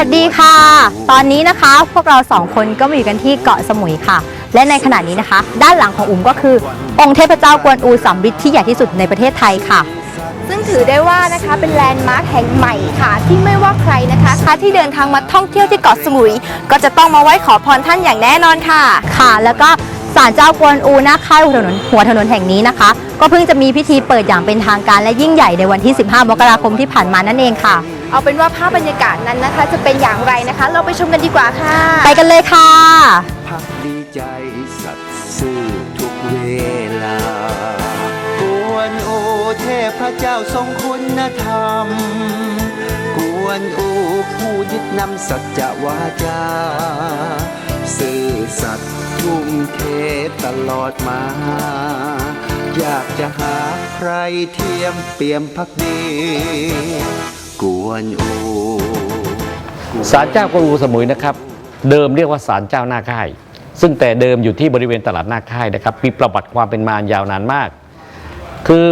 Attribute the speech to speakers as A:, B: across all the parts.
A: วัสดีค่ะ ตอนนี้นะคะพวกเราสองคนก็มาอยู่กันที่เกาะสมุยค่ะ และในขณะนี้นะคะ ด้านหลังของอุ๋มก็คือ องค์เทพเจ้ากวนอูสัมฤทธิ์ที่ใหญ่ที่สุดในประเทศไทยค่ะ
B: ซึ่งถือได้ว่านะคะเป็นแลนด์มาร์คแห่งใหม่ค่ะ ที่ไม่ว่าใครนะคะคะที่เดินทางมาท่องเที่ยวที่เกาะสมุย ก็จะต้องมาไหว้ขอพรท่านอย่างแน่นอนค่ะ
A: ค่ะ แล้วก็ ศาลเจ้ากวนอูหน้าค่ายหัวถนนหัวถนนแห่งนี้นะคะ ก็เพิ่งจะมีพิธีเปิดอย่างเป็นทางการและยิ่งใหญ่ในวันที่ 15 มกราคมที่ผ่านมานั่นเองค่ะ
B: เอาเป็นว่าภาพบรรยากาศนั้นนะคะ จะเป็นอย่างไรนะคะ เราไปชมกันดีกว่าค่ะ
A: ไปกันเลยค่ะ
C: พักดีใจสัตย์ซื่อทุกเวลากวนโอเทพเจ้าทรงคุณธรรม กวนโอผู้ยึดนำสัจวาจา ซื่อสัตย์ทุ่มเทตลอดมา อยากจะหาใครเทียมเปี่ยมพักดี กวนโอ
D: ศาลเจ้ากวนอูสมุยนะครับ เดิมเรียกว่าศาลเจ้าหน้าค่าย ซึ่งแต่เดิมอยู่ที่บริเวณตลาดหน้าค่ายนะครับมีประวัติความเป็นมายาวนานมาก คือ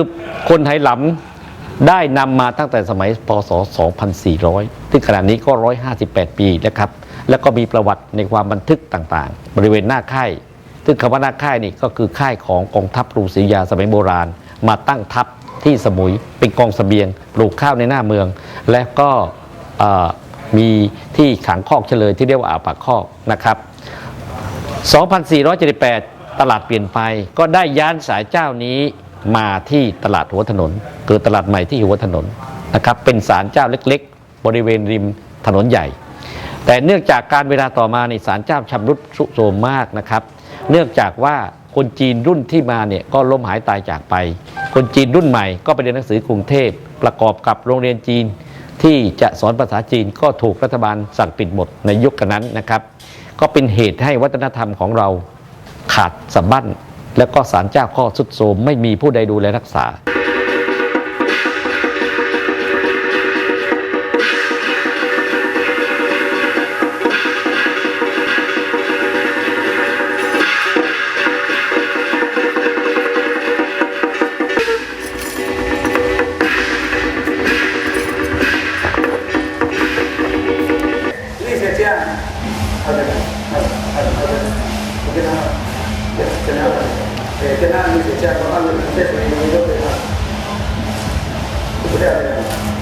D: คนไทยหลำได้นำมาตั้งแต่สมัยพศ 2400 ซึ่งขณะนี้ก็ 158 ปีนะครับ แล้วก็มีประวัติในความบันทึกต่างๆ บริเวณหน้าค่ายซึ่งคำว่าหน้าค่ายนี่ก็คือค่ายของกองทัพกรุงศรีอยุธยาสมัยโบราณ มาตั้งทัพที่สมุยเป็นกองเสบียง ปลูกข้าวในหน้าเมือง และก็มีที่ขังคอกเฉลยที่เรียกว่าอ่าวปากคอกนะครับ 2478 ตลาดเปลี่ยนไปก็ได้ย้านสายเจ้านี้มาที่ตลาดหัวถนนเกิดตลาดใหม่ที่หัวถนนนะครับเป็นศาลเจ้าเล็ก ๆ บริเวณริมถนนใหญ่ แต่เนื่องจากการเวลาต่อมาในศาลเจ้าชำรุดทรุโทรมมากนะครับ เนื่องจากว่าคนจีนรุ่นที่มาเนี่ยก็ล้มหายตายจากไป คนจีนรุ่นใหม่ก็ไปเรียนหนังสือกรุงเทพประกอบกับโรงเรียนจีนที่จะสอนภาษาจีนก็ถูกรัฐบาลสั่งปิดหมดในยุคนั้นนะครับ ก็เป็นเหตุให้วัฒนธรรมของเราขาดสะบั้น แล้วก็ศาลเจ้าข้อสุดโทมไม่มีผู้ใดดูแลรักษา
E: 谢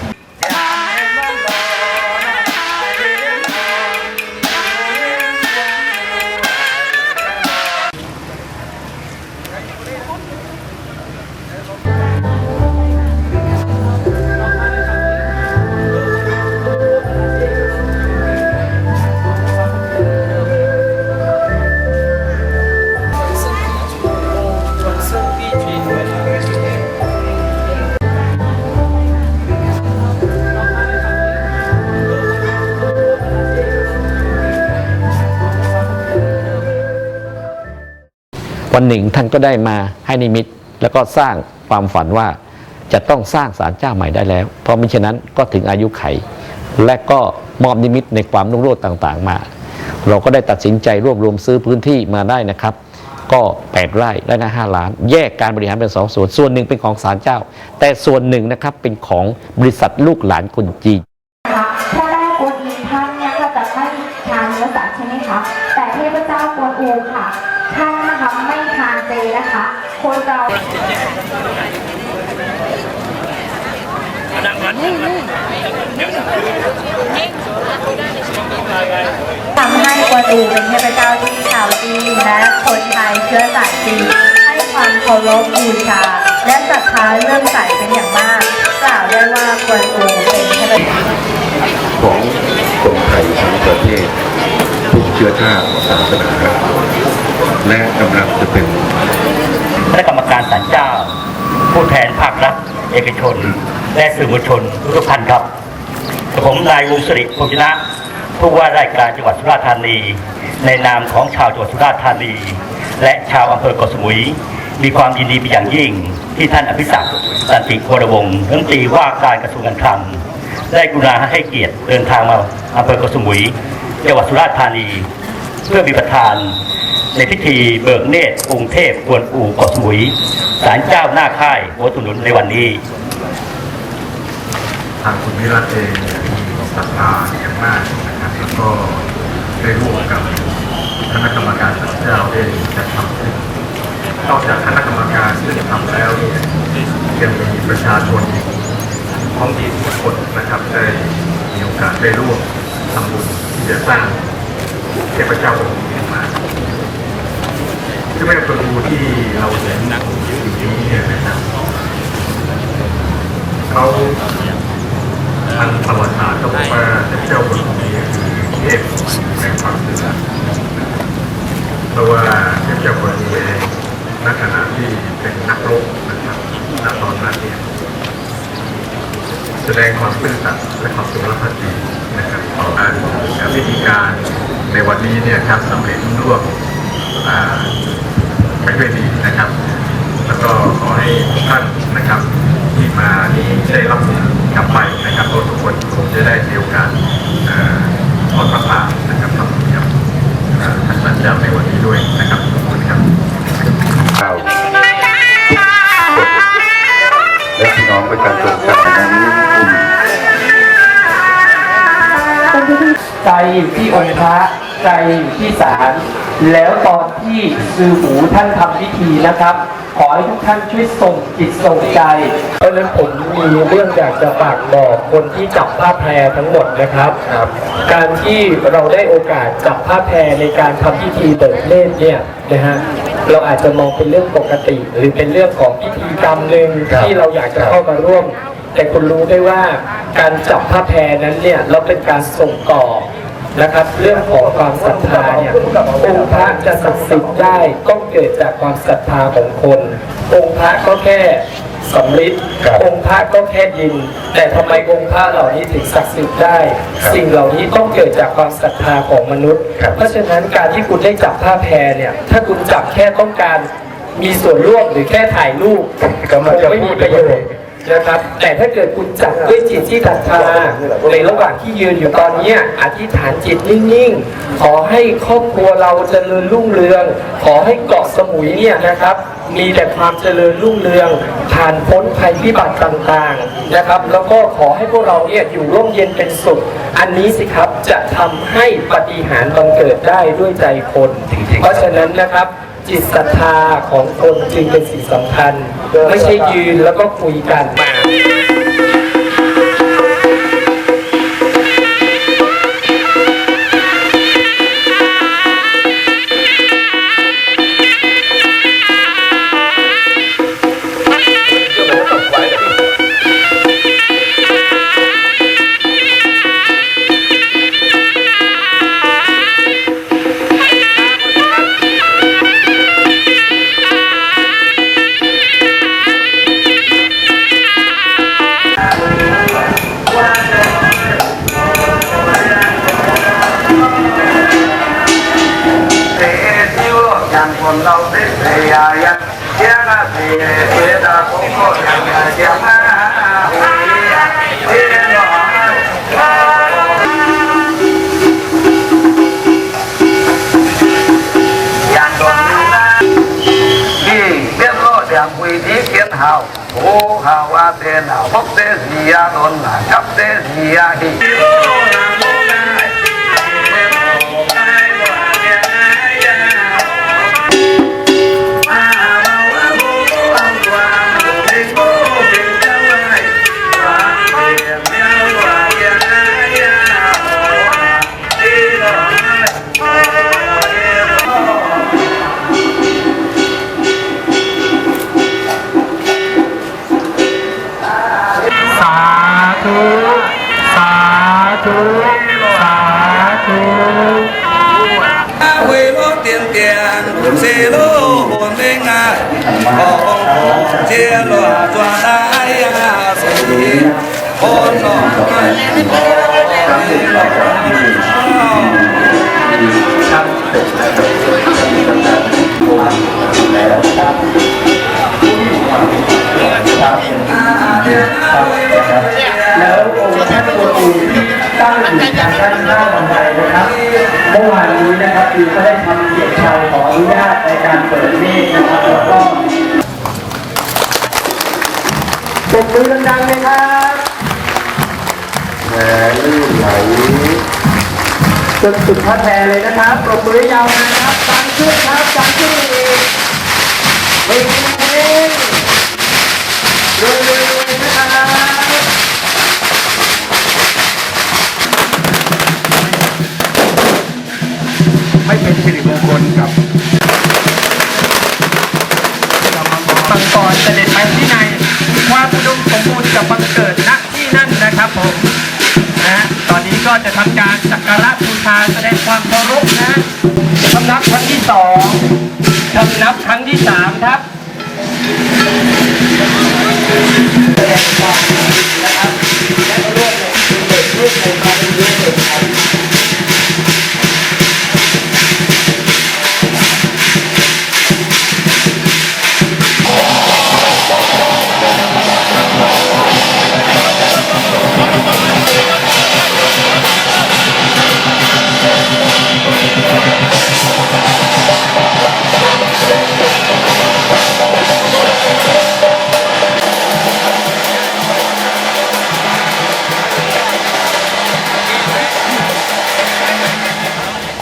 D: วันหนึ่งท่านก็ได้มาให้นิมิต แล้วก็สร้างความฝันว่าจะต้องสร้างศาลเจ้าใหม่ได้แล้ว เพราะมิฉะนั้นก็ถึงอายุไข และก็มอบนิมิตในความรุ่งโรจน์ต่างๆ มา เราก็ได้ตัดสินใจรวบรวมซื้อพื้นที่มาได้นะครับ ก็8ไร่ไร่ละ5ล้าน แยกการบริหารเป็นสองส่วนส่วนหนึ่งเป็นของศาลเจ้า แต่ส่วนหนึ่งนะครับเป็นของบริษัทลูกหลานคนจีนะ
F: คะพระแม่กวนอิท่านเนี่ยก็จะไม่ทานเนื้อสัตว์ใช่ไหมคะแต่เทพเจ้ากวนอูค่ะ นเราทำให้กวนอูเป็นเทพเจ้าที่ชาวจีนและคนไทยเชื้อสายจีนให้ความเคารพบูชา และศรัทธาเลื่อมใสเป็นอย่างมาก กล่าวได้ว่ากวนอูเป็นเทพเจ้า
G: ของคนไทยทั้งประเทศทุกเชื้อชาติศาสนาและกำลังจะเป็น
H: กรรมการเจ้า ผู้แทนภาครัฐเอกชน และสื่อมวลชนทุกท่านครับผมนายวงศิริพงษ์ชนะผู้ว่าราชการจังหวัดสุราษฎร์ธานี ในนามของชาวจังหวัดสุราษฎร์ธานี และชาวอำเภอเกาะสมุย มีความยินดีเป็นอย่างยิ่ง ที่ท่านอภิศักสันติวรวงศ์รัฐมนตรีว่าการกระทรวงการคลังได้กรุณาให้เกียรติเดินทางมาอำเภอเกาะสมุย จังหวัดสุราษฎร์ธานี เพื่อมีประธาน ในพิธีเบิกเนตรกรุงเทพกวนอู่เกาะสมุยศาลเจ้าหน้าค่ายหัวถนนในวันนี้
G: ทางคุณวิรัตเองเนี่ยมีศรัทธาอย่างมากนะครับแล้วก็ได้ร่วมกับคณะกรรมการสันเจ้าได้จัดทำขึ้นนอกจากคณะกรรมการที่จะทำแล้วเนี่ยยังมีประชาชนท้องถิ่นทุกคนนะครับได้มีโอกาสได้ร่วมทำบุญที่จะสร้างเทพเจ้าองค์ นี้ขึ้นมาที่แม่ประตูที่เราเห็นอยู่นี้เนี่ยนะครับเขาทางประวัติศาสตร์ก็บอกว่าเจ้าคนนี้คือเทพแห่งความซื่อสัตย์เพราะว่าเทพเจ้าคนนี้เองณขณะที่เป็นนักรบนะครับณตอนนั้นเนี่ยแสดงความซื่อสัตย์และความสุภาพดีนะครับต่อการวิธีการในวันนี้เนี่ยครับสำเร็จร่ว มอ่าไปด้วยดีนะครับ แล้วก็ขอให้ทุกท่านนะครับ ที่มานี้ได้รับบุญกลับไปนะครับทุกคนคงจะได้มีโอกาสเอ่อทอดพระป่านะครับทำบุญกับเอ่อท่านสันเจ้าในวันนี้ด้วยนะครับขอบคุณครับ
I: ข้าวและพี่น้องประชาชนชาวนานี้อุ่น
J: ใจอยู่ที่องค์พระใจอยู่ที่ศาลแล้วตอน ที่ซือหูท่านทำพิธีนะครับ ขอให้ทุกท่านช่วยส่งจิตส่งใจ เพราะฉะนั้นผมมีเรื่องอยากจะฝากบอกคนที่จับผ้าแพรทั้งหมดนะครับ การที่เราได้โอกาสจับผ้าแพรในการทำพิธีเบิกเนตรเนี่ยนะฮะเราอาจจะมองเป็นเรื่องปกติ หรือเป็นเรื่องของพิธีกรรมหนึ่ง
I: ครับ
J: ที่เราอยากจะเข้ามาร่วม แต่คุณรู้ได้ว่าการจับผ้าแพรนั้นเนี่ยเราเป็นการส่งต่อ นะครับ เรื่องของความศรัทธาเนี่ยองค์พระจะศักดิ์สิทธิ์ได้ต้องเกิดจากความศรัทธาของคน องค์พระก็แค่สำลิด
I: ครับ
J: องค์พระก็แค่ดิน แต่ทำไมองค์พระเหล่านี้ถึงศักดิ์สิทธิ์ได้
I: ครับ
J: สิ่งเหล่านี้ต้องเกิดจากความศรัทธาของมนุษย์
I: ครับ
J: เพราะฉะนั้นการที่คุณได้จับผ้าแพรเนี่ย ถ้าคุณจับแค่ต้องการมีส่วนร่วมหรือแค่ถ่ายรูป
I: ก็มันจะ
J: ไม่มีประโยชน์ นะครับ แต่ถ้าเกิดคุณจับด้วยจิตที่ศรัทธาในระหว่างที่ยืนอยู่ตอนเนี้ยอธิษฐานจิตนิ่งๆ ขอให้ครอบครัวเราเจริญรุ่งเรือง ขอให้เกาะสมุยเนี่ยนะครับมีแต่ความเจริญรุ่งเรือง ผ่านพ้นภัยพิบัติต่างๆนะครับ แล้วก็ขอให้พวกเราเนี่ยอยู่ร่มเย็นเป็นสุข อันนี้สิครับจะทำให้ปาฏิหารย์บังเกิดได้ด้วยใจคน เพราะฉะนั้นนะครับ จิตศรัทธาของคนจึงเป็นสิ่งสำคัญ ไม่ใช่ยืนแล้วก็คุยกันมา
E: รอดอย่างคุยที่เขียนเฮาโเจียหลวงตัวไายอาศัยโอนหลงมันโอนหลง
J: แล้วองค์ท่านตัวตูตั้งอยู่ทางด้านหน้าบันไดนะครับเมื่อวานนี้นะครับคือก็ได้ทำเกียรติชาวขออนุญาตในการเปิดเมฆนะครับแล้วก็ บมือดังๆเลยครับ
I: แหวนลื่นไหล
J: จนสุดท่าแท้เลยนะครับปรบมือยาวนะครับดังขึ้นครับดังขึ้นอีกเฮ้ยเฮ้ยรวยรวยรวยนะครับ
E: ไม่เป็นสิริมงคลกับ
J: มังกรเสด็จไปที่ไหนความอุด จะบังเกิดณที่นั่นนะครับผมนะตอนนี้ก็จะทำการสักการะบูชาแสดงความเคารพนะคำนับครั้งที่สองคำนับครั้งที่สามครับแสดงความ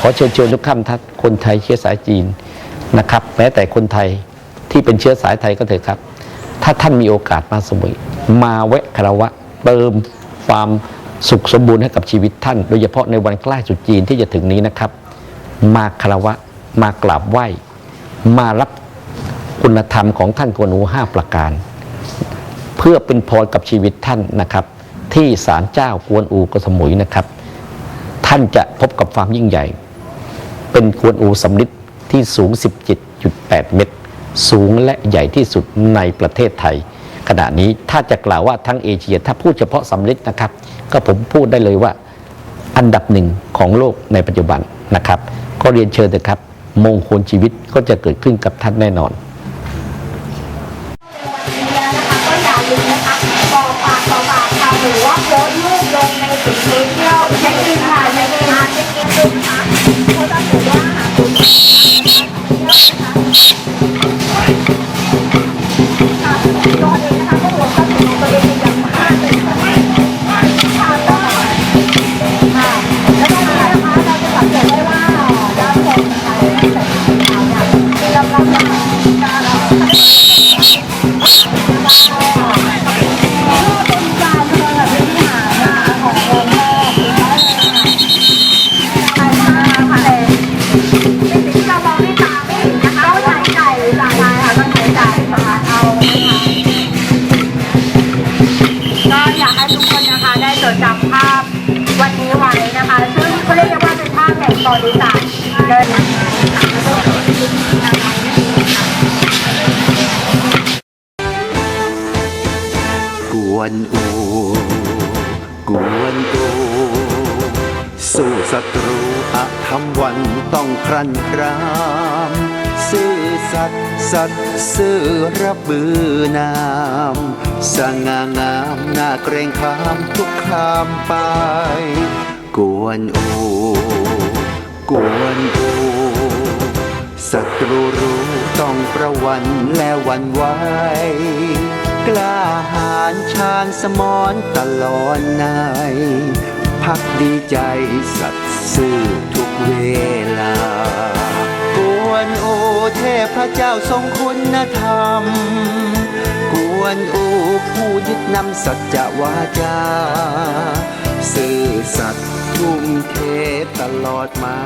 J: อ
D: เชิญชวนทุกท่านทักคนไทยเชื้อสายจีนนะครับ แม้แต่คนไทยที่เป็นเชื้อสายไทยก็เถอะครับ ถ้าท่านมีโอกาสมาสมุย มาแวะคารวะเติมความสุขสมบูรณ์ให้กับชีวิตท่าน โดยเฉพาะในวันใกล้จุดจีนที่จะถึงนี้นะครับ มาคารวะมากราบไหว้ มารับคุณธรรมของท่านกวนูห้าประการ เพื่อเป็นพรกับชีวิตท่านนะครับ ที่ศาลเจ้ากวนอูกสมุยนะครับ ท่านจะพบกับความยิ่งใหญ่ เป็นควนอูสำลิดที่สูง 17.8 เมตร สูงและใหญ่ที่สุดในประเทศไทย ขณะนี้ถ้าจะกล่าวว่าทั้งเอเชีย ถ้าพูดเฉพาะสำลิดนะครับ ก็ผมพูดได้เลยว่าอันดับหนึ่งของโลกในปัจจุบันนะครับ ก็เรียนเชิญนะครับ มงคลชีวิตก็จะเกิดขึ้นกับท่านแน่นอน
F: ศัตรู
C: อาธรรมวันต้องครั่นคราม ซื่อสัตย์สัตย์ซื่อรับบือนามสง่างามน่าเกรงขามทุกขามไป กวนโอกวนโอศัตรูรู้ต้องประวันและวันไหวกล้าหาญชาญสมอนตลอดนาย พักดีใจสัตย์ซื่อทุกเวลากวนโอเทพเจ้าทรงคุณธรรม กวนโอผู้ยึดนำสัจวาจา ซื่อสัตย์ทุ่มเทตลอดมา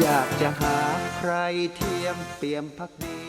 C: อยากจะหาใครเทียมเปี่ยมพักดี